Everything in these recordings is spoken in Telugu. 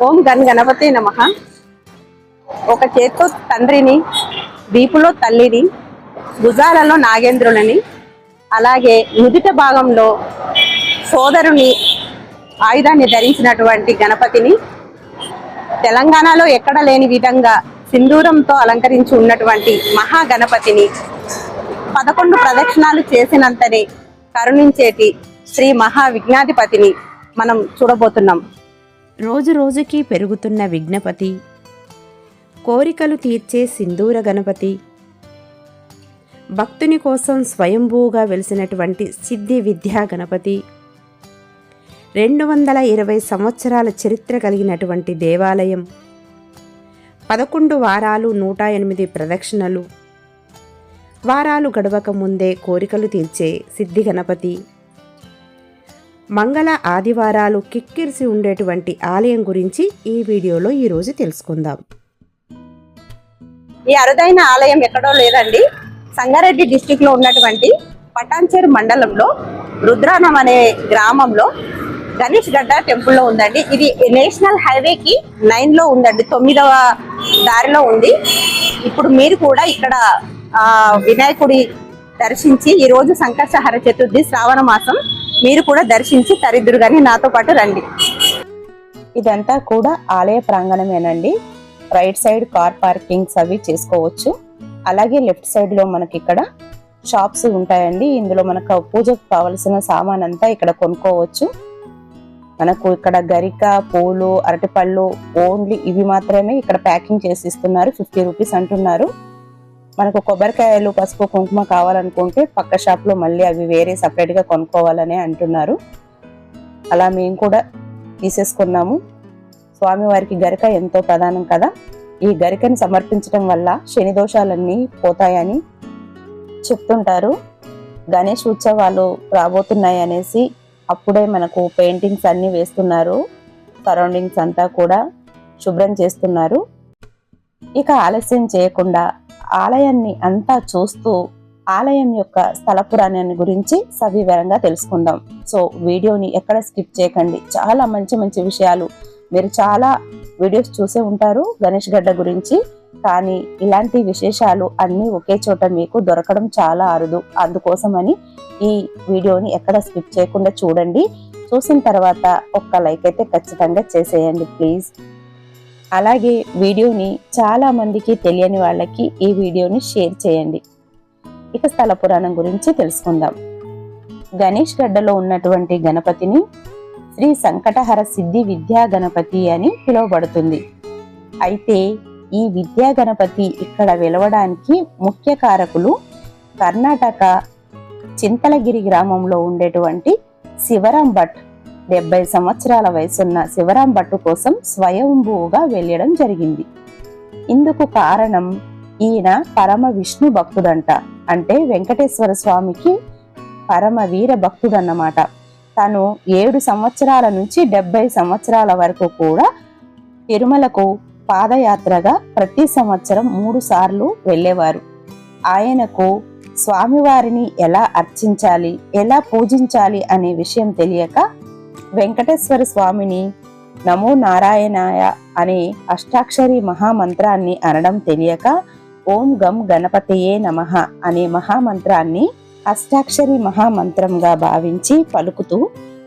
ఓం గన్ గణపతి నమ. ఒక చేత్తో తండ్రిని వీపులో తల్లిని భుజాలలో నాగేంద్రులని అలాగే నుదిట భాగంలో సోదరుని ఆయుధాన్ని ధరించినటువంటి గణపతిని తెలంగాణలో ఎక్కడ లేని విధంగా సింధూరంతో అలంకరించి ఉన్నటువంటి మహాగణపతిని పదకొండు ప్రదక్షిణాలు చేసినంతనే కరుణించేటి శ్రీ మహావిఘ్నాధిపతిని మనం చూడబోతున్నాం. రోజు రోజుకి పెరుగుతున్న విఘ్నపతి కోరికలు తీర్చే సింధూర గణపతి. భక్తుని కోసం స్వయంభూగా వెలిసినటువంటి సిద్ధి విద్యా గణపతి. రెండు వందల ఇరవై సంవత్సరాల చరిత్ర కలిగినటువంటి దేవాలయం. పదకొండు వారాలు నూట ఎనిమిది ప్రదక్షిణలు. వారాలు గడవక ముందే కోరికలు తీర్చే సిద్ధి గణపతి. మంగళ ఆదివారాలు కిక్కిరిసి ఉండేటువంటి ఆలయం గురించి ఈ వీడియోలో ఈరోజు తెలుసుకుందాం. ఈ అరుదైన ఆలయం ఎక్కడో లేదండి. సంగారెడ్డి డిస్టిక్లో ఉన్నటువంటి పటాన్చేరు మండలంలో రుద్రానం అనే గ్రామంలో గణేష్ గడ్డ టెంపుల్లో ఉందండి. ఇది నేషనల్ హైవేకి నైన్లో ఉందండి. తొమ్మిదవ దారిలో ఉంది. ఇప్పుడు మీరు కూడా ఇక్కడ వినాయకుడి దర్శించి ఈరోజు సంకర్షహర చతుర్థి శ్రావణ మాసం మీరు కూడా దర్శించి తరిద్దురు కానీ నాతో పాటు రండి. ఇదంతా కూడా ఆలయ ప్రాంగణమేనండి. రైట్ సైడ్ కార్ పార్కింగ్స్ అవి చేసుకోవచ్చు. అలాగే లెఫ్ట్ సైడ్లో మనకి ఇక్కడ షాప్స్ ఉంటాయండి. ఇందులో మనకు పూజకు కావలసిన సామాన్ అంతా ఇక్కడ కొనుక్కోవచ్చు. మనకు ఇక్కడ గరిక పూలు అరటిపళ్ళు ఓన్లీ ఇవి మాత్రమే ఇక్కడ ప్యాకింగ్ చేసి ఇస్తున్నారు. ఫిఫ్టీ రూపీస్ అంటున్నారు. మనకు కొబ్బరికాయలు పసుపు కుంకుమ కావాలనుకుంటే పక్క షాప్లో మళ్ళీ అవి వేరే సపరేట్గా కొనుక్కోవాలని అంటున్నారు. అలా మేము కూడా తీసేసుకున్నాము. స్వామివారికి గరిక ఎంతో ప్రధానం కదా. ఈ గరికని సమర్పించడం వల్ల శని దోషాలన్నీ పోతాయని చెప్తుంటారు. గణేష్ ఉత్సవాలు రాబోతున్నాయి అనేసి అప్పుడే మనకు పెయింటింగ్స్ అన్నీ వేస్తున్నారు. సరౌండింగ్స్ అంతా కూడా శుభ్రం చేస్తున్నారు. ఇక ఆలస్యం చేయకుండా ఆలయాన్ని అంతా చూస్తూ ఆలయం యొక్క స్థల పురాణాన్ని గురించి సవివరంగా తెలుసుకుందాం. సో వీడియోని ఎక్కడ స్కిప్ చేయకండి. చాలా మంచి మంచి విషయాలు. మీరు చాలా వీడియోస్ చూసే ఉంటారు గణేష్ గడ్డ గురించి. కానీ ఇలాంటి విశేషాలు అన్నీ ఒకే చోట మీకు దొరకడం చాలా అరుదు. అందుకోసమని ఈ వీడియోని ఎక్కడ స్కిప్ చేయకుండా చూడండి. చూసిన తర్వాత ఒక్క లైక్ అయితే ఖచ్చితంగా చేసేయండి ప్లీజ్. అలాగే వీడియోని చాలా మందికి తెలియని వాళ్ళకి ఈ వీడియోని షేర్ చేయండి. ఇక స్థల పురాణం గురించి తెలుసుకుందాం. గణేష్ గడ్డలో ఉన్నటువంటి గణపతిని శ్రీ సంకటహర సిద్ధి విద్యా గణపతి అని పిలువబడుతుంది. అయితే ఈ విద్యా గణపతి ఇక్కడ వెలవడానికి ముఖ్య కారకులు కర్ణాటక చింతలగిరి గ్రామంలో ఉండేటువంటి శివరాం భట్ డెబ్బై సంవత్సరాల వయసున్న శివరాం భట్టు కోసం స్వయంభూగా వెళ్ళడం జరిగింది. ఇందుకు కారణం ఈయన పరమ విష్ణు భక్తుడంట. అంటే వెంకటేశ్వర స్వామికి పరమ వీర భక్తుడన్నమాట. తను ఏడు సంవత్సరాల నుంచి డెబ్బై సంవత్సరాల వరకు కూడా తిరుమలకు పాదయాత్రగా ప్రతి సంవత్సరం మూడు సార్లు వెళ్ళేవారు. ఆయనకు స్వామివారిని ఎలా అర్చించాలి ఎలా పూజించాలి అనే విషయం తెలియక వెంకటేశ్వర స్వామిని నమో నారాయణాయ అనే అష్టాక్షరి మహామంత్రాన్ని అనడం తెలియక ఓం గం గణపతయే నమః అనే మహామంత్రాన్ని అష్టాక్షరి మహామంత్రంగా భావించి పలుకుతూ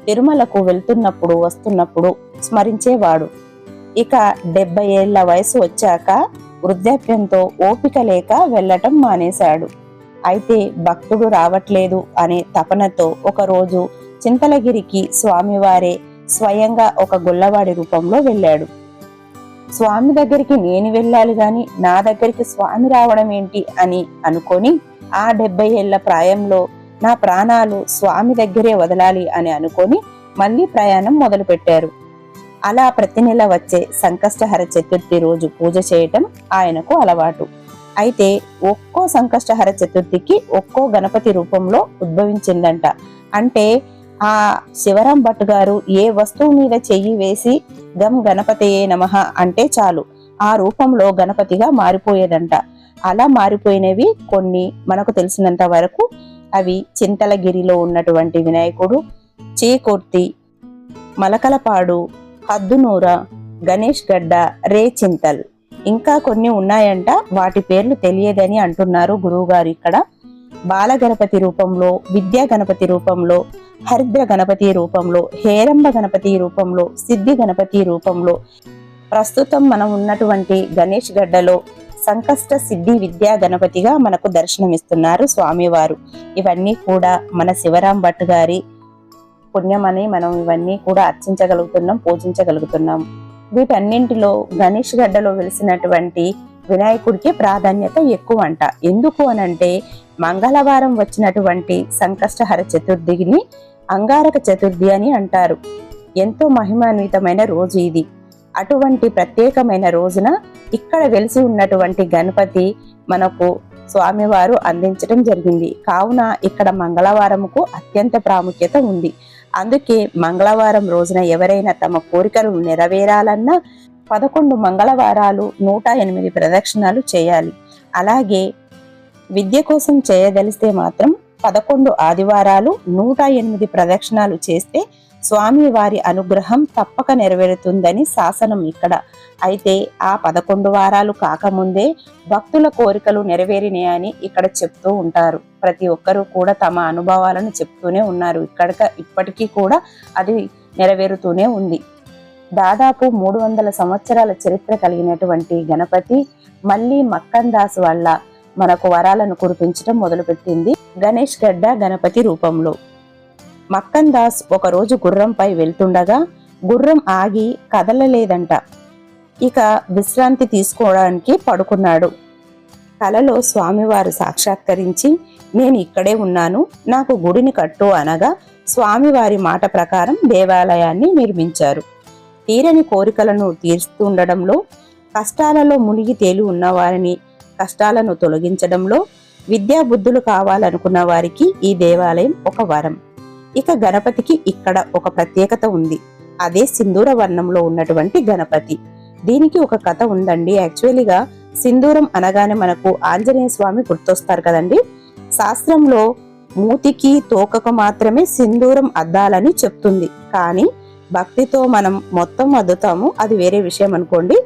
తిరుమలకు వెళ్తున్నప్పుడు వస్తున్నప్పుడు స్మరించేవాడు. ఇక డెబ్బై ఏళ్ళ వయసు వచ్చాక వృద్ధాప్యంతో ఓపిక లేక వెళ్ళటం మానేశాడు. అయితే భక్తుడు రావట్లేదు అనే తపనతో ఒకరోజు చింతలగిరికి స్వామివారే స్వయంగా ఒక గొల్లవాడి రూపంలో వెళ్ళాడు. స్వామి దగ్గరికి నేను వెళ్ళాలి గాని నా దగ్గరికి స్వామి రావడం ఏంటి అని అనుకొని ఆ డెబ్బై ఏళ్ళ ప్రాయంలో నా ప్రాణాలు స్వామి దగ్గరే వదలాలి అని అనుకొని మళ్ళీ ప్రయాణం మొదలుపెట్టారు. అలా ప్రతి నెల వచ్చే సంకష్టహర చతుర్థి రోజు పూజ చేయటం ఆయనకు అలవాటు. అయితే ఒక్కో సంకష్టహర చతుర్థికి ఒక్కో గణపతి రూపంలో ఉద్భవించిందంట. అంటే ఆ శివరాం భట్ గారు ఏ వస్తువు మీద చెయ్యి వేసి గం గణపతియే నమః అంటే చాలు. ఆ రూపంలో గణపతిగా మారిపోయేదంట. అలా మారిపోయినవి కొన్ని మనకు తెలిసినంత వరకు అవి చింతలగిరిలో ఉన్నటువంటి వినాయకుడు చీకొర్తి మలకలపాడు హద్దునూర గణేష్ గడ్డ రే చింతల్. ఇంకా కొన్ని ఉన్నాయంట వాటి పేర్లు తెలియదని అంటున్నారు గురువుగారు ఇక్కడ. బాల గణపతి రూపంలో విద్యా గణపతి రూపంలో హరిద్ర గణపతి రూపంలో హేరంబ గణపతి రూపంలో సిద్ధి గణపతి రూపంలో ప్రస్తుతం మనం ఉన్నటువంటి గణేష్ గడ్డలో సంకష్ట సిద్ధి విద్యా గణపతిగా మనకు దర్శనమిస్తున్నారు స్వామివారు. ఇవన్నీ కూడా మన శివరాం భట్ గారి పుణ్యమని మనం ఇవన్నీ కూడా అర్చించగలుగుతున్నాం పూజించగలుగుతున్నాం. వీటన్నింటిలో గణేష్ గడ్డలో వెలిసినటువంటి వినాయకుడికి ప్రాధాన్యత ఎక్కువ అంట ఎందుకు అనంటే మంగళవారం వచ్చినటువంటి సంకష్టహర చతుర్థిని అంగారక చతుర్థి అని అంటారు. ఎంతో మహిమాన్వితమైన రోజు ఇది. అటువంటి ప్రత్యేకమైన రోజున ఇక్కడ వెలిసి ఉన్నటువంటి గణపతి మనకు స్వామివారు అందించడం జరిగింది. కావున ఇక్కడ మంగళవారంకు అత్యంత ప్రాముఖ్యత ఉంది. అందుకే మంగళవారం రోజున ఎవరైనా తమ కోరికలు నెరవేరాలన్నా పదకొండు మంగళవారాలు నూట ఎనిమిది ప్రదక్షిణాలు చేయాలి. అలాగే విద్య కోసం చేయదలిస్తే మాత్రం పదకొండు ఆదివారాలు నూట ఎనిమిది ప్రదక్షిణాలు చేస్తే స్వామి వారి అనుగ్రహం తప్పక నెరవేరుతుందని శాసనం ఇక్కడ. అయితే ఆ పదకొండు వారాలు కాకముందే భక్తుల కోరికలు నెరవేరినాయని ఇక్కడ చెప్తూ ఉంటారు. ప్రతి ఒక్కరూ కూడా తమ అనుభవాలను చెప్తూనే ఉన్నారు. ఇక్కడ ఇప్పటికీ కూడా అది నెరవేరుతూనే ఉంది. దాదాపు మూడు వందల సంవత్సరాల చరిత్ర కలిగినటువంటి గణపతి మళ్ళీ మక్కన్ దాస్ వల్ల మనకు వరాలను కురిపించడం మొదలుపెట్టింది గణేష్ గడ్డ గణపతి రూపంలో. మక్కన్ దాస్ ఒకరోజు గుర్రంపై వెళ్తుండగా గుర్రం ఆగి కదలలేదంట. ఇక విశ్రాంతి తీసుకోవడానికి పడుకున్నాడు. కలలో స్వామివారు సాక్షాత్కరించి నేను ఇక్కడే ఉన్నాను నాకు గుడిని కట్టు అనగా స్వామివారి మాట ప్రకారం దేవాలయాన్ని నిర్మించారు. తీరని కోరికలను తీరుస్తుండడంలో కష్టాలలో మునిగి తేలి ఉన్నవారిని కష్టాలను తొలగించడంలో విద్యా బుద్ధులు కావాలనుకున్న వారికి ఈ దేవాలయం ఒక వరం. ఇక గణపతికి ఇక్కడ ఒక ప్రత్యేకత ఉంది. అదే సింధూర వర్ణంలో ఉన్నటువంటి గణపతి. దీనికి ఒక కథ ఉందండి. యాక్చువల్లీగా సింధూరం అనగానే మనకు ఆంజనేయ స్వామి గుర్తొస్తారు కదండి. శాస్త్రంలో మూతికి తోకకు మాత్రమే సింధూరం అద్దాలని చెప్తుంది. కానీ భక్తితో మనం మొత్తం అద్దుతాము. అది వేరే విషయం అనుకోండి.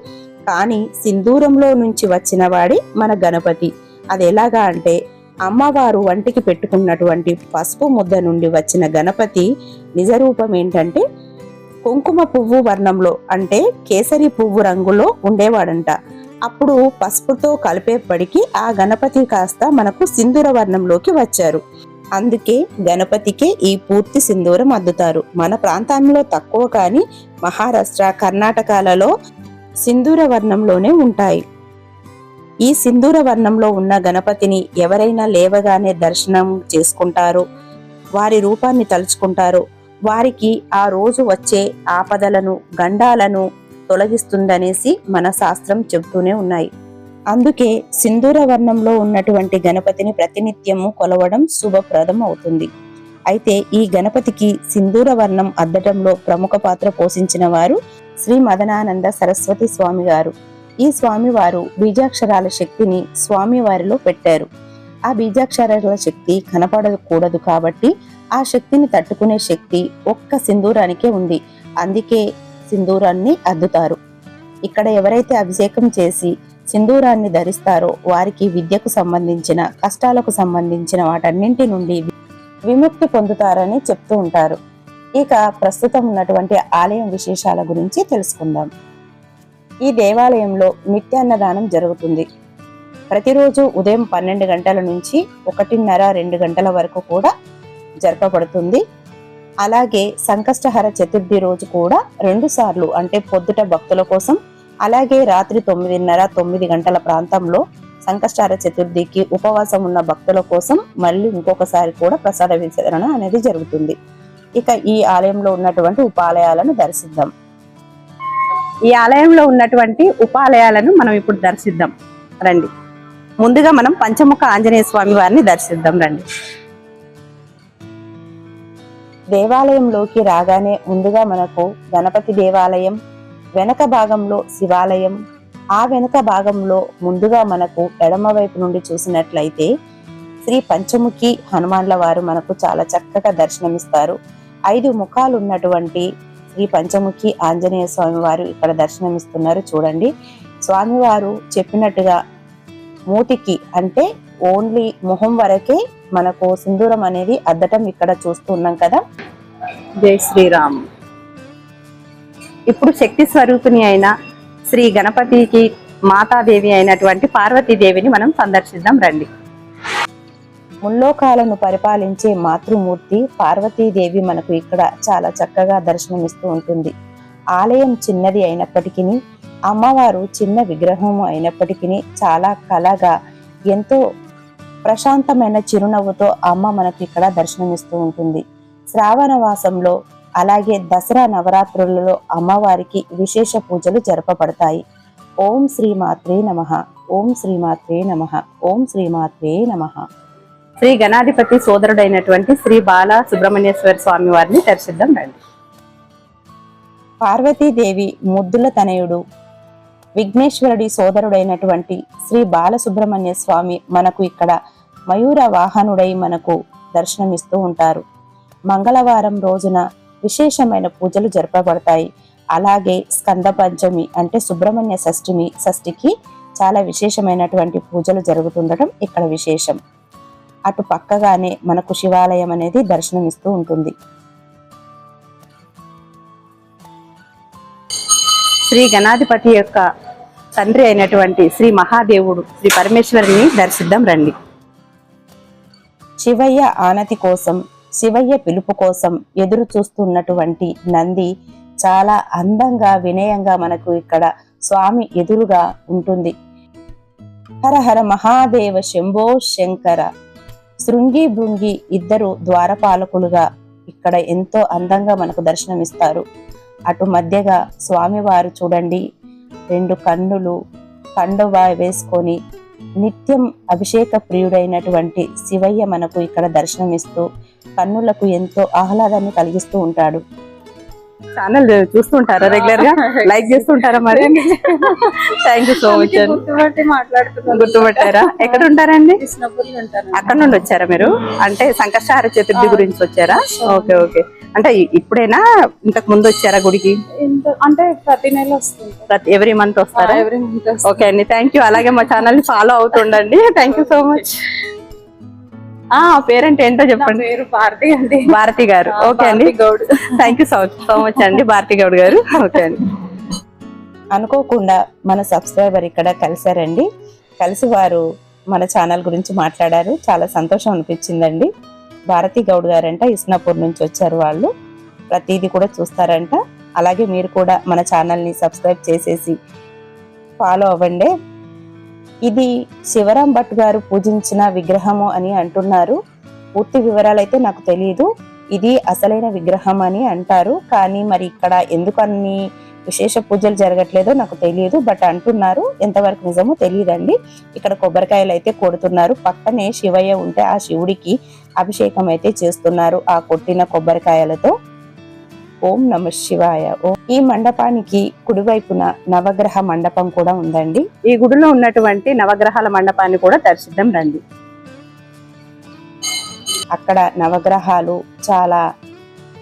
కానీ సింధూరంలో నుంచి వచ్చినవాడే మన గణపతి. అది ఎలాగా అంటే అమ్మవారు వంటికి పెట్టుకున్నటువంటి పసుపు ముద్ద నుండి వచ్చిన గణపతి నిజ రూపం ఏంటంటే కుంకుమ పువ్వు వర్ణంలో అంటే కేసరి పువ్వు రంగులో ఉండేవాడంట. అప్పుడు పసుపుతో కలిపేప్పటికి ఆ గణపతి కాస్త మనకు సింధూర వర్ణంలోకి వచ్చారు. అందుకే గణపతికే ఈ పూర్తి సింధూరం అద్దుతారు. మన ప్రాంతంలో తక్కువ కానీ మహారాష్ట్ర కర్ణాటకలలో సింధూర వర్ణంలోనే ఉంటాయి. ఈ సింధూర వర్ణంలో ఉన్న గణపతిని ఎవరైనా లేవగానే దర్శనం చేసుకుంటారో. వారి రూపాన్ని తలుచుకుంటారో. వారికి ఆ రోజు వచ్చే ఆపదలను గండాలను తొలగిస్తుందనేసి మన శాస్త్రం చెబుతూనే ఉన్నాయి. అందుకే సింధూర వర్ణంలో ఉన్నటువంటి గణపతిని ప్రతినిత్యము కొలవడం శుభప్రదం అవుతుంది. అయితే ఈ గణపతికి సింధూర వర్ణం అద్దటంలో ప్రముఖ పాత్ర పోషించిన వారు శ్రీ మదనానంద సరస్వతి స్వామి గారు. ఈ స్వామివారు బీజాక్షరాల శక్తిని స్వామివారిలో పెట్టారు. ఆ బీజాక్షరాల శక్తి కనపడకూడదు కాబట్టి ఆ శక్తిని తట్టుకునే శక్తి ఒక్క సింధూరానికే ఉంది. అందుకే సింధూరాన్ని అద్దుతారు. ఇక్కడ ఎవరైతే అభిషేకం చేసి సింధూరాన్ని ధరిస్తారో వారికి విద్యకు సంబంధించిన కష్టాలకు సంబంధించిన వాటన్నింటి నుండి విముక్తి పొందుతారని చెప్తూ ఉంటారు. ఇక ప్రస్తుతం ఉన్నటువంటి ఆలయం విశేషాల గురించి తెలుసుకుందాం. ఈ దేవాలయంలో నిత్యాన్నదానం జరుగుతుంది. ప్రతిరోజు ఉదయం పన్నెండు గంటల నుంచి ఒకటిన్నర రెండు గంటల వరకు కూడా జరపబడుతుంది. అలాగే సంకష్టహర చతుర్థి రోజు కూడా రెండు సార్లు అంటే పొద్దుట భక్తుల కోసం అలాగే రాత్రి తొమ్మిదిన్నర తొమ్మిది గంటల ప్రాంతంలో సంకష్టహర చతుర్థికి ఉపవాసం ఉన్న భక్తుల కోసం మళ్ళీ ఇంకొకసారి కూడా ప్రసాద వితరణ అనేది జరుగుతుంది. ఇక ఈ ఆలయంలో ఉన్నటువంటి ఉపాలయాలను దర్శిద్దాం. ఈ ఆలయంలో ఉన్నటువంటి ఉపాలయాలను మనం ఇప్పుడు దర్శిద్దాం. రండి. ముందుగా మనం పంచముఖ ఆంజనేయ స్వామి వారిని దర్శిద్దాం రండి. దేవాలయంలోకి రాగానే ముందుగా మనకు గణపతి దేవాలయం వెనక భాగంలో శివాలయం ఆ వెనక భాగంలో ముందుగా మనకు ఎడమ వైపు నుండి చూసినట్లయితే శ్రీ పంచముఖి హనుమాన్ల వారు మనకు చాలా చక్కగా దర్శనమిస్తారు. ఐదు ముఖాలు ఉన్నటువంటి శ్రీ పంచముఖి ఆంజనేయ స్వామి వారు ఇక్కడ దర్శనమిస్తున్నారు. చూడండి. స్వామివారు చెప్పినట్టుగా మూతికి అంటే ఓన్లీ మొహం వరకే మనకు సింధూరం అనేది అద్దటం ఇక్కడ చూస్తున్నాం కదా. జై శ్రీరామ్. ఇప్పుడు శక్తి స్వరూపిణి అయిన శ్రీ గణపతికి మాతాదేవి అయినటువంటి పార్వతీదేవిని మనం సందర్శిద్దాం రండి. ముల్లోకాలను పరిపాలించే మాతృమూర్తి పార్వతీదేవి మనకు ఇక్కడ చాలా చక్కగా దర్శనమిస్తూ ఉంటుంది. ఆలయం చిన్నది అయినప్పటికీ అమ్మవారు చిన్న విగ్రహము అయినప్పటికీ చాలా కళగా ఎంతో ప్రశాంతమైన చిరునవ్వుతో అమ్మ మనకు ఇక్కడ దర్శనమిస్తూ ఉంటుంది. శ్రావణ మాసంలో అలాగే దసరా నవరాత్రులలో అమ్మవారికి విశేష పూజలు జరపబడతాయి. ఓం శ్రీమాత్రే నమః. ఓం శ్రీమాత్రే నమః. ఓం శ్రీమాత్రే నమః. శ్రీ గణాధిపతి సోదరుడైనటువంటి శ్రీ బాల సుబ్రహ్మణ్యేశ్వర స్వామి వారిని దర్శిద్దాం రండి. పార్వతీదేవి ముద్దుల తనయుడు విఘ్నేశ్వరుడి సోదరుడైనటువంటి శ్రీ బాలసుబ్రహ్మణ్య స్వామి మనకు ఇక్కడ మయూర వాహనుడై మనకు దర్శనమిస్తూ ఉంటారు. మంగళవారం రోజున విశేషమైన పూజలు జరపబడతాయి. అలాగే స్కంద పంచమి అంటే సుబ్రహ్మణ్య షష్ఠిమి షష్ఠికి చాలా విశేషమైనటువంటి పూజలు జరుగుతుండటం ఇక్కడ విశేషం. అటు పక్కగానే మనకు శివాలయం అనేది దర్శనమిస్తూ ఉంటుంది. శ్రీ గణాధిపతి యొక్క తండ్రి అయినటువంటి శ్రీ మహాదేవుడు శ్రీ పరమేశ్వరిని దర్శిద్దాం రండి. శివయ్య ఆనతి కోసం శివయ్య పిలుపు కోసం ఎదురు చూస్తున్నటువంటి నంది చాలా అందంగా వినయంగా మనకు ఇక్కడ స్వామి ఎదురుగా ఉంటుంది. హర హర మహాదేవ శంభో శంకర. శృంగి భృంగి ఇద్దరు ద్వారపాలకులుగా ఇక్కడ ఎంతో అందంగా మనకు దర్శనమిస్తారు. అటు మధ్యగా స్వామివారు చూడండి. రెండు కన్నులు కండువ వేసుకొని నిత్యం అభిషేక ప్రియుడైనటువంటి శివయ్య మనకు ఇక్కడ దర్శనమిస్తూ కన్నులకు ఎంతో ఆహ్లాదాన్ని కలిగిస్తూ ఉంటాడు. ఛానల్ చూస్తుంటారా రెగ్యులర్గా? లైక్ చేస్తుంటారా మరి? థ్యాంక్ యూ సో మచ్ గుర్తుపట్టారా? ఎక్కడ ఉంటారండి? అక్కడ నుండి వచ్చారా మీరు? అంటే సంకష్టహార చతుర్థి గురించి వచ్చారా? Okay okay. అంటే ఇప్పుడేనా? ఇంతకు ముందు వచ్చారా గుడికి? అంటే ప్రతి నెల వస్తుంది ఎవ్రీ మంత్ వస్తారా? ఎవరి మంత్ ఓకే అండి. థ్యాంక్ యూ అలాగే మా ఛానల్ని ఫాలో అవుతుండండి. థ్యాంక్ యూ సో మచ్ ఆ పేరెంట్ ఏంటో చెప్పండి. పేరు భారతి అండి. భారతి గారు. ఓకే అండి. Bharathi Goud. Thank you so so much అండి భారతి గౌడ్ గారు. ఓకే అండి. అనుకోకుండా మన సబ్స్క్రైబర్ ఇక్కడ కలిశారండి. కలిసి వారు మన ఛానల్ గురించి మాట్లాడారు. చాలా సంతోషం అనిపించిందండి. భారతి గౌడ్ గారంట ఇస్నాపూర్ నుంచి వచ్చారు వాళ్ళు. ప్రతిదీ కూడా చూస్తారంట. అలాగే మీరు కూడా మన ఛానల్ని సబ్స్క్రైబ్ చేసేసి ఫాలో అవ్వండి. ఇది శివరాం భట్ గారు పూజించిన విగ్రహము అని అంటున్నారు. పూర్తి వివరాలు అయితే నాకు తెలియదు ఇది అసలైన విగ్రహం అని అంటారు. కానీ మరి ఇక్కడ ఎందుకు అన్ని విశేష పూజలు జరగట్లేదో నాకు తెలియదు బట్ అంటున్నారు. ఎంతవరకు నిజమో తెలియదండి ఇక్కడ కొబ్బరికాయలు అయితే కొడుతున్నారు. పక్కనే శివయ్య ఉంటే ఆ శివుడికి అభిషేకం అయితే చేస్తున్నారు ఆ కొట్టిన కొబ్బరికాయలతో. ఓం నమ శివాయ. ఓం ఈ మండపానికి కుడివైపున నవగ్రహ మండపం కూడా ఉందండి. ఈ గుడిలో ఉన్నటువంటి నవగ్రహాల మండపాన్ని కూడా దర్శిద్దాం రండి. అక్కడ నవగ్రహాలు చాలా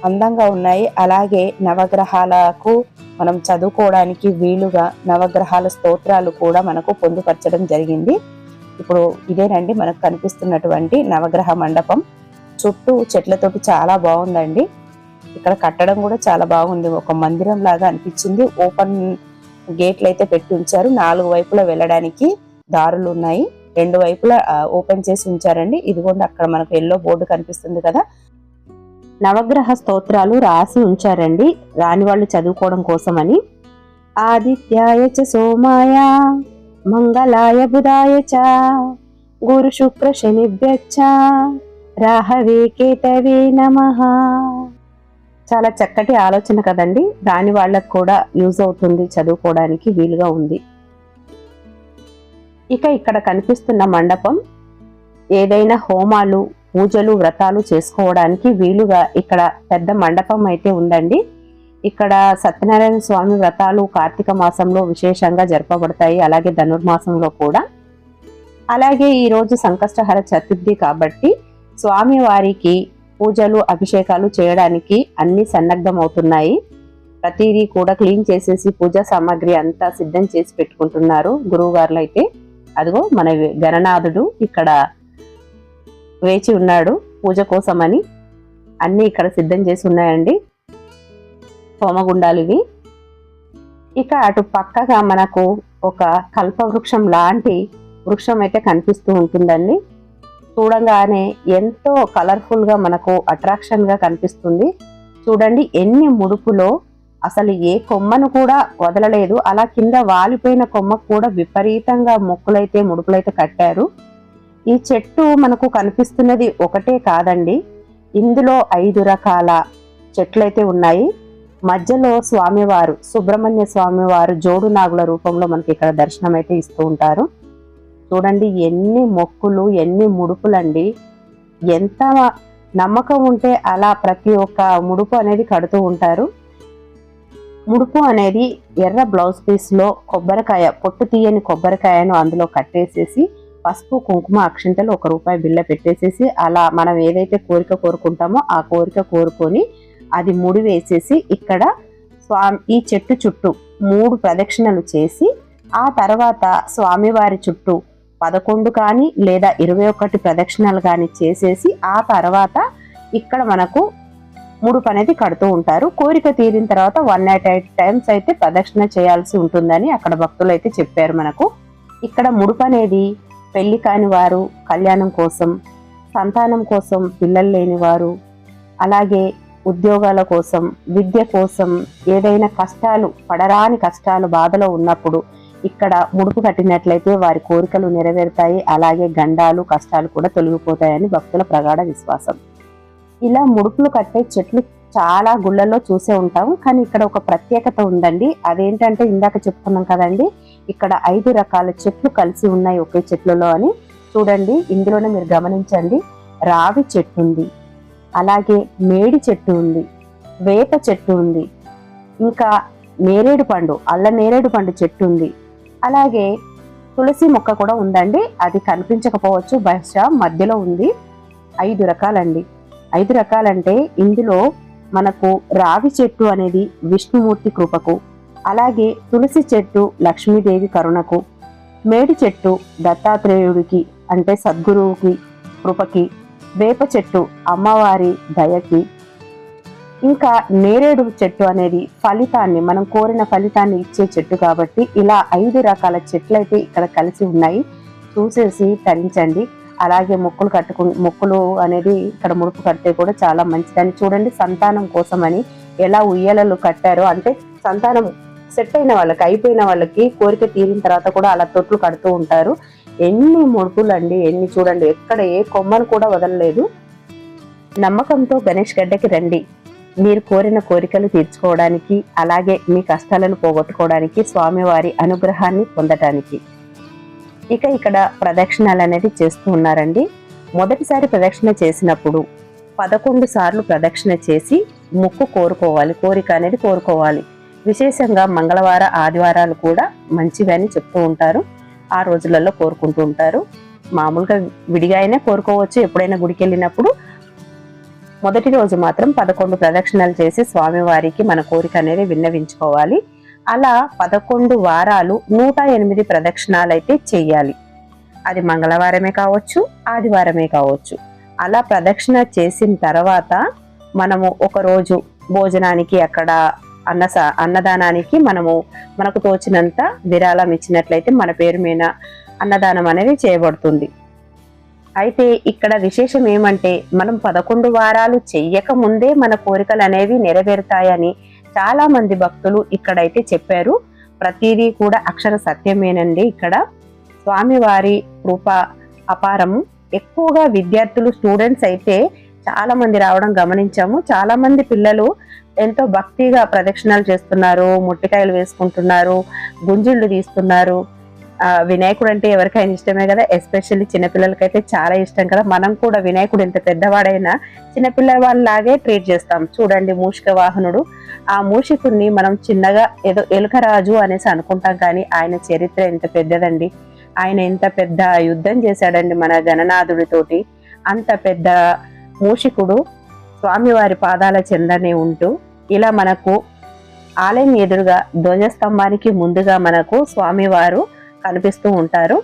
అందంగా ఉన్నాయి. అలాగే నవగ్రహాలకు మనం చదువుకోవడానికి వీలుగా నవగ్రహాల స్తోత్రాలు కూడా మనకు పొందుపరచడం జరిగింది. ఇప్పుడు ఇదేనండి మనకు కనిపిస్తున్నటువంటి నవగ్రహ మండపం. చుట్టూ చెట్లతోటి చాలా బాగుందండి. ఇక్కడ కట్టడం కూడా చాలా బాగుంది. ఒక మందిరం లాగా అనిపించింది. ఓపెన్ గేట్లు అయితే పెట్టి ఉంచారు. నాలుగు వైపులా వెళ్ళడానికి దారులు ఉన్నాయి. రెండు వైపులా ఓపెన్ చేసి ఉంచారండి. ఇదిగోండి అక్కడ మనకు ఎల్లో బోర్డు కనిపిస్తుంది కదా. నవగ్రహ స్తోత్రాలు రాసి ఉంచారండి. రాని వాళ్ళు చదువుకోవడం కోసమని. ఆదిత్యాయ చ సోమాయ మంగళాయ బుధాయ చ గురు శుక్ర శనిభ్యచ్చ రాహవే కేతవే నమః. చాలా చక్కటి ఆలోచన కదండి. రాని వాళ్ళకు కూడా యూజ్ అవుతుంది చదువుకోవడానికి వీలుగా ఉంది. ఇక ఇక్కడ కనిపిస్తున్న మండపం ఏదైనా హోమాలు పూజలు వ్రతాలు చేసుకోవడానికి వీలుగా ఇక్కడ పెద్ద మండపం అయితే ఉందండి. ఇక్కడ సత్యనారాయణ స్వామి వ్రతాలు కార్తీక మాసంలో విశేషంగా జరపబడతాయి అలాగే ధనుర్మాసంలో కూడా. అలాగే ఈరోజు సంకష్టహర చతుర్థి కాబట్టి స్వామి వారికి పూజలు అభిషేకాలు చేయడానికి అన్ని సన్నద్ధం అవుతున్నాయి ప్రతిదీ కూడా క్లీన్ చేసేసి పూజా సామాగ్రి అంతా సిద్ధం చేసి పెట్టుకుంటున్నారు గురువుగారులు అయితే అదిగో మన గణనాథుడు ఇక్కడ వేచి ఉన్నాడు పూజ కోసమని. అన్ని ఇక్కడ సిద్ధం చేసి ఉన్నాయండి. హోమగుండాలు ఇవి. ఇక అటు పక్కగా మనకు ఒక కల్ప వృక్షం లాంటి వృక్షం అయితే కనిపిస్తూ ఉంటుందండి. చూడంగానే ఎంతో కలర్ఫుల్గా మనకు అట్రాక్షన్గా కనిపిస్తుంది. చూడండి ఎన్ని ముడుపులో అసలు ఏ కొమ్మను కూడా వదలలేదు. అలా కింద వాలిపోయిన కొమ్మకు కూడా విపరీతంగా మొక్కులైతే ముడుపులైతే కట్టారు. ఈ చెట్టు మనకు కనిపిస్తున్నది ఒకటే కాదండి. ఇందులో ఐదు రకాల చెట్లయితే ఉన్నాయి. మధ్యలో స్వామివారు సుబ్రహ్మణ్య స్వామివారు జోడు నాగుల రూపంలో మనకి ఇక్కడ దర్శనం అయితే ఇస్తూ ఉంటారు. చూడండి ఎన్ని మొక్కులు ఎన్ని ముడుపులండి. ఎంత నమ్మకం ఉంటే అలా ప్రతి ఒక్క ముడుపు అనేది కడుతూ ఉంటారు. ముడుపు అనేది ఎర్ర బ్లౌజ్ పీస్లో కొబ్బరికాయ పొట్టు తీయని కొబ్బరికాయను అందులో కట్టేసేసి పసుపు కుంకుమ అక్షింతలు ఒక రూపాయి బిల్ల పెట్టేసేసి అలా మనం ఏదైతే కోరిక కోరుకుంటామో ఆ కోరిక కోరుకొని అది ముడి వేసేసి ఇక్కడ స్వామి ఈ చెట్టు చుట్టూ మూడు ప్రదక్షిణలు చేసి ఆ తర్వాత స్వామివారి చుట్టూ పదకొండు కానీ లేదా ఇరవై ఒకటి ప్రదక్షిణలు కానీ చేసేసి ఆ తర్వాత ఇక్కడ మనకు ముడుపు అనేది కడుతూ ఉంటారు. కోరిక తీరిన తర్వాత వన్ నాట్ ఎయిట్ టైమ్స్ అయితే ప్రదక్షిణ చేయాల్సి ఉంటుందని అక్కడ భక్తులు అయితే చెప్పారు మనకు. ఇక్కడ ముడుపు అనేది పెళ్ళి కాని వారు కళ్యాణం కోసం సంతానం కోసం పిల్లలు లేని వారు అలాగే ఉద్యోగాల కోసం విద్య కోసం ఏదైనా కష్టాలు పడరాని కష్టాలు బాధలో ఉన్నప్పుడు ఇక్కడ ముడుపు కట్టినట్లయితే వారి కోరికలు నెరవేరుతాయి. అలాగే గండాలు కష్టాలు కూడా తొలగిపోతాయని భక్తుల ప్రగాఢ విశ్వాసం. ఇలా ముడుపులు కట్టే చెట్లు చాలా గుళ్ళల్లో చూసే ఉంటాం కానీ ఇక్కడ ఒక ప్రత్యేకత ఉందండి. అదేంటంటే ఇందాక చెప్పుకున్నాం కదండి. ఇక్కడ ఐదు రకాల చెట్లు కలిసి ఉన్నాయి ఒకే చెట్లలో అని. చూడండి ఇందులోనే మీరు గమనించండి. రావి చెట్టు ఉంది. అలాగే మేడి చెట్టు ఉంది. వేప చెట్టు ఉంది. ఇంకా నేరేడు పండు అల్ల నేరేడు పండు చెట్టు ఉంది. అలాగే తులసి మొక్క కూడా ఉందండి. అది కనిపించకపోవచ్చు. బహుశా మధ్యలో ఉంది. ఐదు రకాలండి. ఐదు రకాలంటే ఇందులో మనకు రావి చెట్టు అనేది విష్ణుమూర్తి కృపకు అలాగే తులసి చెట్టు లక్ష్మీదేవి కరుణకు మేడి చెట్టు దత్తాత్రేయుడికి అంటే సద్గురువుకి కృపకి వేప చెట్టు అమ్మవారి దయకి ఇంకా నేరేడు చెట్టు అనేది ఫలితాన్ని మనం కోరిన ఫలితాన్ని ఇచ్చే చెట్టు కాబట్టి ఇలా ఐదు రకాల చెట్లు అయితే ఇక్కడ కలిసి ఉన్నాయి. చూసేసి తరించండి. అలాగే మొక్కులు కట్టుకు మొక్కులు అనేది ఇక్కడ ముడుపు కడితే కూడా చాలా మంచిదని చూడండి సంతానం కోసం అని ఎలా ఉయ్యాలలు కట్టారో. అంటే సంతానం సెట్ అయిన వాళ్ళకి అయిపోయిన వాళ్ళకి కోరిక తీరిన తర్వాత కూడా అలా తొట్లు కడుతూ ఉంటారు. ఎన్ని ముడుపులు అండి ఎన్ని చూడండి. ఎక్కడ ఏ కొమ్మను కూడా వదలలేదు. నమ్మకంతో గణేష్ గడ్డకి రండి. మీరు కోరిన కోరికలు తీర్చుకోవడానికి అలాగే మీ కష్టాలను పోగొట్టుకోవడానికి స్వామివారి అనుగ్రహాన్ని పొందటానికి. ఇక ఇక్కడ ప్రదక్షిణాలు అనేది చేస్తూ ఉన్నారండి. మొదటిసారి ప్రదక్షిణ చేసినప్పుడు పదకొండు సార్లు ప్రదక్షిణ చేసి ముక్కు కోరుకోవాలి కోరిక అనేది కోరుకోవాలి. విశేషంగా మంగళవార ఆదివారాలు కూడా మంచివని చెప్తూ ఉంటారు. ఆ రోజులలో కోరుకుంటూ ఉంటారు. మామూలుగా విడిగా అయినా కోరుకోవచ్చు. ఎప్పుడైనా గుడికి వెళ్ళినప్పుడు మొదటి రోజు మాత్రం పదకొండు ప్రదక్షిణలు చేసి స్వామివారికి మన కోరిక అనేది విన్నవించుకోవాలి. అలా పదకొండు వారాలు నూట ఎనిమిది ప్రదక్షిణాలు అయితే చెయ్యాలి అది మంగళవారమే కావచ్చు ఆదివారమే కావచ్చు. అలా ప్రదక్షిణ చేసిన తర్వాత మనము ఒకరోజు భోజనానికి అక్కడ అన్న అన్నదానానికి మనము మనకు తోచినంత విరాళం ఇచ్చినట్లయితే మన పేరు మీద అన్నదానం అనేది చేయబడుతుంది. అయితే ఇక్కడ విశేషం ఏమంటే మనం పదకొండు వారాలు చెయ్యక ముందే మన కోరికలు అనేవి నెరవేరుతాయని చాలా మంది భక్తులు ఇక్కడైతే చెప్పారు. ప్రతిదీ కూడా అక్షర సత్యమేనండి ఇక్కడ. స్వామివారి కృప అపారము. ఎక్కువగా విద్యార్థులు స్టూడెంట్స్ అయితే చాలా మంది రావడం గమనించాము. చాలా మంది పిల్లలు ఎంతో భక్తిగా ప్రదక్షిణాలు చేస్తున్నారు. ముట్టికాయలు వేసుకుంటున్నారు. గుంజిళ్ళు తీస్తున్నారు. వినాయకుడు అంటే ఎవరికైనా ఇష్టమే కదా? ఎస్పెషల్లీ చిన్నపిల్లలకైతే చాలా ఇష్టం కదా? మనం కూడా వినాయకుడు ఎంత పెద్దవాడైనా చిన్నపిల్లవాళ్ళలాగే ట్రీట్ చేస్తాం. చూడండి మూషిక వాహనుడు. ఆ మూషికుడిని మనం చిన్నగా ఏదో ఎలుకరాజు అనేసి అనుకుంటాం కానీ ఆయన చరిత్ర ఎంత పెద్దదండి. ఆయన ఎంత పెద్ద యుద్ధం చేశాడండి మన గణనాథుడితోటి. అంత పెద్ద మూషికుడు స్వామివారి పాదాల చెందనే ఉంటూ ఇలా మనకు ఆలయం ఎదురుగా ధ్వజస్తంభానికి ముందుగా మనకు స్వామివారు కనిపిస్తూ ఉంటారు.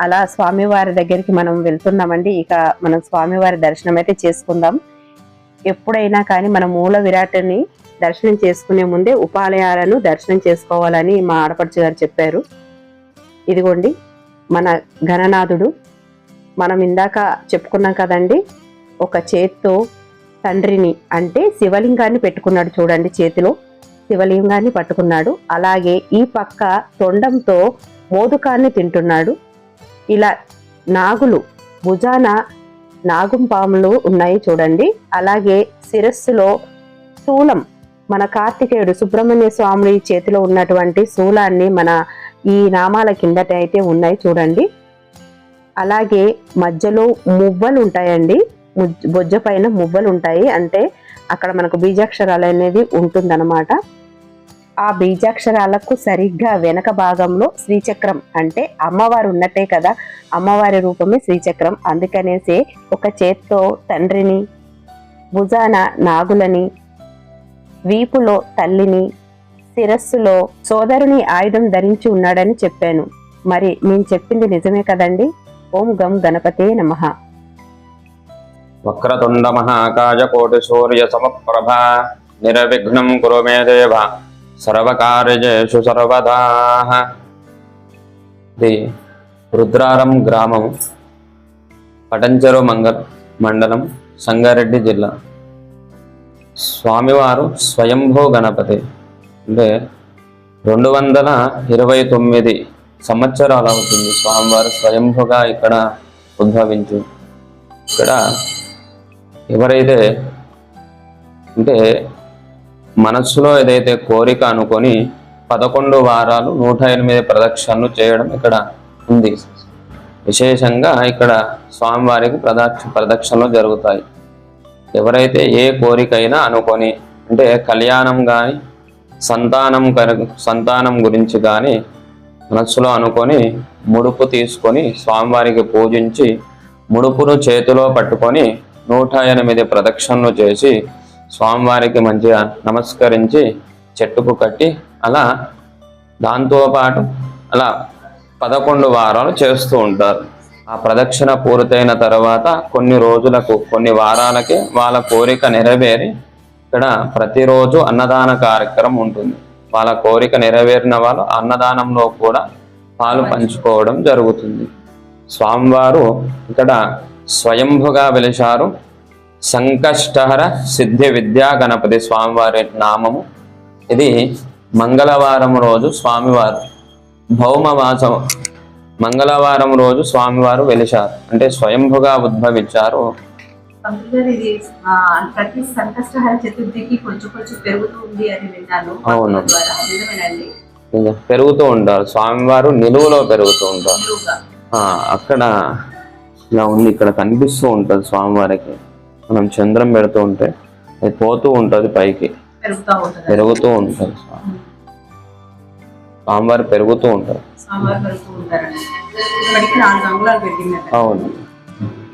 అలా స్వామివారి దగ్గరికి మనం వెళ్తున్నామండి. ఇక మనం స్వామివారి దర్శనం అయితే చేసుకుందాం. ఎప్పుడైనా కానీ మన మూల విరాట్ని దర్శనం చేసుకునే ముందే ఉపాలయాలను దర్శనం చేసుకోవాలని మా ఆడపడుచు గారు చెప్పారు. ఇదిగోండి మన గణనాథుడు మనం ఇందాక చెప్పుకున్నాం కదండి ఒక చేత్తో తండ్రిని అంటే శివలింగాన్ని పెట్టుకున్నాడు చూడండి చేతిలో. శివలింగాన్ని పట్టుకున్నాడు. అలాగే ఈ పక్క తొండంతో మోదుకాన్ని తింటున్నాడు. ఇలా నాగులు భుజాన నాగుం పాములు ఉన్నాయి చూడండి. అలాగే శిరస్సులో శూలం మన కార్తికేయుడు సుబ్రహ్మణ్య స్వామి చేతిలో ఉన్నటువంటి శూలాన్ని మన ఈ నామాల కిందట అయితే ఉన్నాయి చూడండి. అలాగే మధ్యలో మువ్వలు ఉంటాయండి. బొజ్జ పైన మువ్వలు ఉంటాయి. అంటే అక్కడ మనకు బీజాక్షరాలు అనేది ఉంటుందన్నమాట. ఆ బీజాక్షరాలకు సరిగ్గా వెనక భాగంలో శ్రీచక్రం అంటే అమ్మవారు ఉన్నట్టే కదా అమ్మవారి రూపమే శ్రీచక్రం. అందుకనేసి ఒక చేత్తో తండ్రిని భుజాన నాగులని వీపులో తల్లిని శిరస్సులో సోదరుని ఆయుధం ధరించి ఉన్నాడని చెప్పాను. మరి నేను చెప్పింది నిజమే కదండి? ఓం గం గణపతే నమ. వక్రతుండ మహాకాయ కోటి సూర్య సమప్రభ నిరవిఘ్నం కురు మే దేవ. సర్వకార్యేషు సర్వదా. ఇది రుద్రారం గ్రామం పటంచెరు మంగ మండలం సంగారెడ్డి జిల్లా. స్వామివారు స్వయంభూ గణపతి. అంటే రెండు వందల ఇరవై తొమ్మిది సంవత్సరాలు అవుతుంది స్వామివారు స్వయంభుగా ఇక్కడ ఉద్భవించు. ఇక్కడ ఎవరైతే అంటే మనస్సులో ఏదైతే కోరిక అనుకొని పదకొండు వారాలు నూట ఎనిమిది ప్రదక్షిణలు చేయడం ఇక్కడ ఉంది. విశేషంగా ఇక్కడ స్వామివారికి ప్రదక్ష ప్రదక్షిణలు జరుగుతాయి. ఎవరైతే ఏ కోరికైనా అనుకొని అంటే కళ్యాణం కానీ సంతానం సంతానం గురించి కానీ మనస్సులో అనుకొని ముడుపు తీసుకొని స్వామివారికి పూజించి ముడుపును చేతిలో పట్టుకొని నూట ఎనిమిది ప్రదక్షిణలు చేసి స్వామివారికి మంచిగా నమస్కరించి చెట్టుకు కట్టి అలా దాంతోపాటు అలా పదకొండు వారాలు చేస్తూ ఉంటారు. ఆ ప్రదక్షిణ పూర్తయిన తర్వాత కొన్ని రోజులకు కొన్ని వారాలకి వాళ్ళ కోరిక నెరవేరి ఇక్కడ ప్రతిరోజు అన్నదాన కార్యక్రమం ఉంటుంది. వాళ్ళ కోరిక నెరవేరిన వాళ్ళు అన్నదానంలో కూడా పాలు పంచుకోవడం జరుగుతుంది. స్వామివారు ఇక్కడ స్వయంభుగా వెలిశారు. సంకష్టహర సిద్ధి విద్యా గణపతి స్వామివారి నామము. ఇది మంగళవారం రోజు స్వామివారు భౌమవాసం మంగళవారం రోజు స్వామివారు వెలిశారు. అంటే స్వయంభుగా ఉద్భవించారు. అవును. పెరుగుతూ ఉంటారు స్వామివారు నిలువులో పెరుగుతూ ఉంటారు అక్కడ ఇలా ఉంది. ఇక్కడ కనిపిస్తూ ఉంటుంది స్వామివారికి. మనం చంద్రం పెడుతూ ఉంటే అది పోతూ ఉంటుంది పైకి. పెరుగుతూ ఉంటుంది. పెరుగుతూ ఉంటారు సాంబార్ పెరుగుతూ పెట్టిందంట అవును.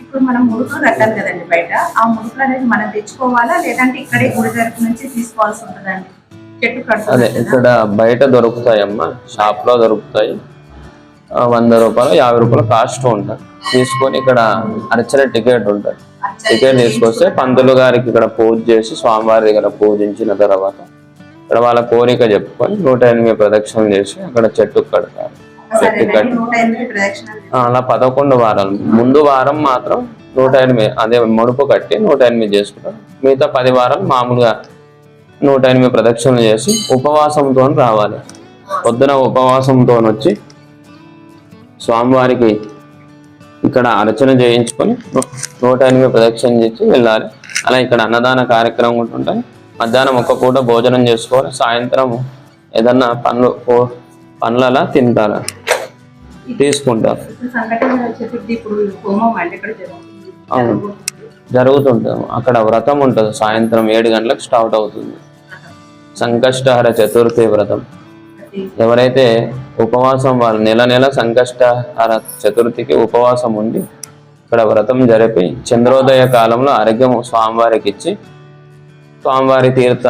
ఇప్పుడు మనం ముడుకులు కట్టాలి కదండి బయట. ఆ ముడుకులు అనేది మనం తెచ్చుకోవాలా? లేదంటే ఇక్కడే గుడి దగ్గర నుంచి తీసుకోవాల్సి ఉంటుందండి? చెట్టు అదే ఇక్కడ బయట దొరుకుతాయమ్మా. షాప్లో దొరుకుతాయి వంద రూపాయలు యాభై రూపాయలు కాస్ట్ ఉంటుంది తీసుకొని ఇక్కడ అర్చన టికెట్ ఉంటుంది. టికెట్ తీసుకొస్తే పంతులు గారికి ఇక్కడ పూజ చేసి స్వామివారి దగ్గర పూజించిన తర్వాత ఇక్కడ వాళ్ళ కోరిక చెప్పుకొని నూట ఎనిమిది ప్రదక్షిణలు చేసి అక్కడ చెట్టు కడతారు. చెట్టు కట్టి అలా పదకొండు వారాలు. ముందు వారం మాత్రం నూట ఎనిమిది అదే ముడుపు కట్టి నూట ఎనిమిది చేసుకుంటారు. మిగతా పది వారాలు మామూలుగా నూట ఎనిమిది ప్రదక్షిణలు చేసి ఉపవాసంతో రావాలి. పొద్దున ఉపవాసంతో వచ్చి స్వామివారికి ఇక్కడ అర్చన చేయించుకొని నూట ఎనిమిది ప్రదక్షిణ చేసి వెళ్ళాలి. అలా ఇక్కడ అన్నదాన కార్యక్రమం ఉంటుంటాయి మధ్యాహ్నం ఒక్క పూట భోజనం చేసుకోవాలి. సాయంత్రం ఏదన్నా పండ్లు పండ్లలా తింటారు. తీసుకుంటారు. అవును. జరుగుతుంటాం అక్కడ వ్రతం ఉంటుంది. సాయంత్రం ఏడు గంటలకు స్టార్ట్ అవుతుంది. సంకష్టహర చతుర్థి వ్రతం. ఎవరైతే ఉపవాసం వాళ్ళు నెల నెల సంకష్ట చతుర్థికి ఉపవాసం ఉండి ఇక్కడ వ్రతం జరిపి చంద్రోదయ కాలంలో ఆరోగ్యం స్వామివారికి ఇచ్చి స్వామివారి తీర్థ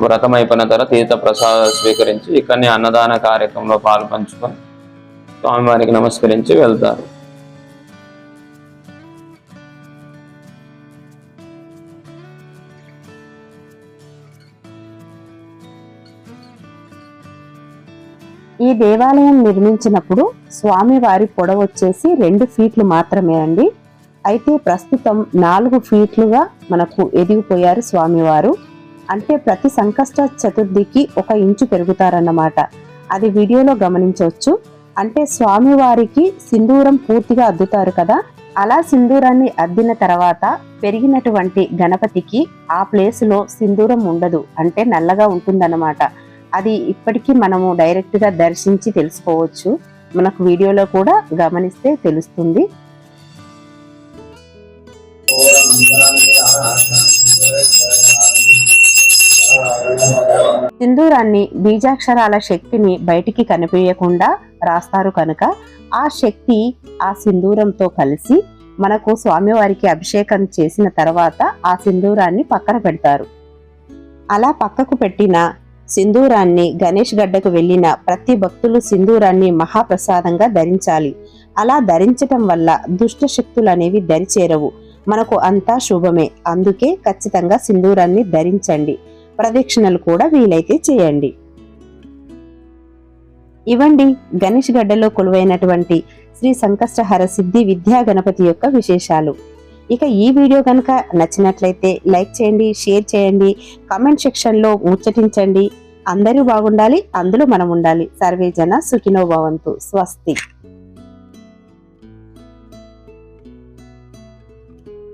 వ్రతం అయిపోయిన తర్వాత తీర్థ ప్రసాదం స్వీకరించి ఇక్కడనే అన్నదాన కార్యక్రమంలో పాలు పంచుకొని స్వామివారికి నమస్కరించి వెళ్తారు. ఈ దేవాలయం నిర్మించినప్పుడు స్వామివారి పొడవు వచ్చేసి రెండు ఫీట్లు మాత్రమే అండి. అయితే ప్రస్తుతం నాలుగు ఫీట్లుగా మనకు ఎదిగిపోయారు స్వామివారు. అంటే ప్రతి సంకష్ట చతుర్థికి ఒక ఇంచు పెరుగుతారన్నమాట. అది వీడియోలో గమనించవచ్చు. అంటే స్వామివారికి సింధూరం పూర్తిగా అద్దుతారు కదా. అలా సింధూరాన్ని అద్దిన తర్వాత పెరిగినటువంటి గణపతికి ఆ ప్లేస్లో సింధూరం ఉండదు. అంటే నల్లగా ఉంటుందన్నమాట. అది ఇప్పటికీ మనము డైరెక్ట్గా దర్శించి తెలుసుకోవచ్చు. మనకు వీడియోలో కూడా గమనిస్తే తెలుస్తుంది. సింధూరాన్ని బీజాక్షరాల శక్తిని బయటికి కనిపించకుండా రాస్తారు కనుక ఆ శక్తి ఆ సింధూరంతో కలిసి మనకు స్వామివారికి అభిషేకం చేసిన తర్వాత ఆ సింధూరాన్ని పక్కన పెడతారు. అలా పక్కకు పెట్టిన సింధూరాన్ని గణేష్ గడ్డకు వెళ్ళిన ప్రతి భక్తులు సింధూరాన్ని మహాప్రసాదంగా ధరించాలి. అలా ధరించటం వల్ల దుష్ట శక్తులు అనేవి దరిచేరవు. మనకు అంతా శుభమే. అందుకే ఖచ్చితంగా సింధూరాన్ని ధరించండి. ప్రదక్షిణలు కూడా వీలైతే చేయండి. ఇవండి గణేష్ గడ్డలో కొలువైనటువంటి శ్రీ సంకష్టహర సిద్ధి విద్యా గణపతి యొక్క విశేషాలు. ఇక ఈ వీడియో కనుక నచ్చినట్లయితే లైక్ చేయండి షేర్ చేయండి కామెంట్ సెక్షన్లో ముచ్చటించండి. అందరూ బాగుండాలి అందులో మనం ఉండాలి. సర్వే జన సుఖినో భవంతు. స్వస్తి.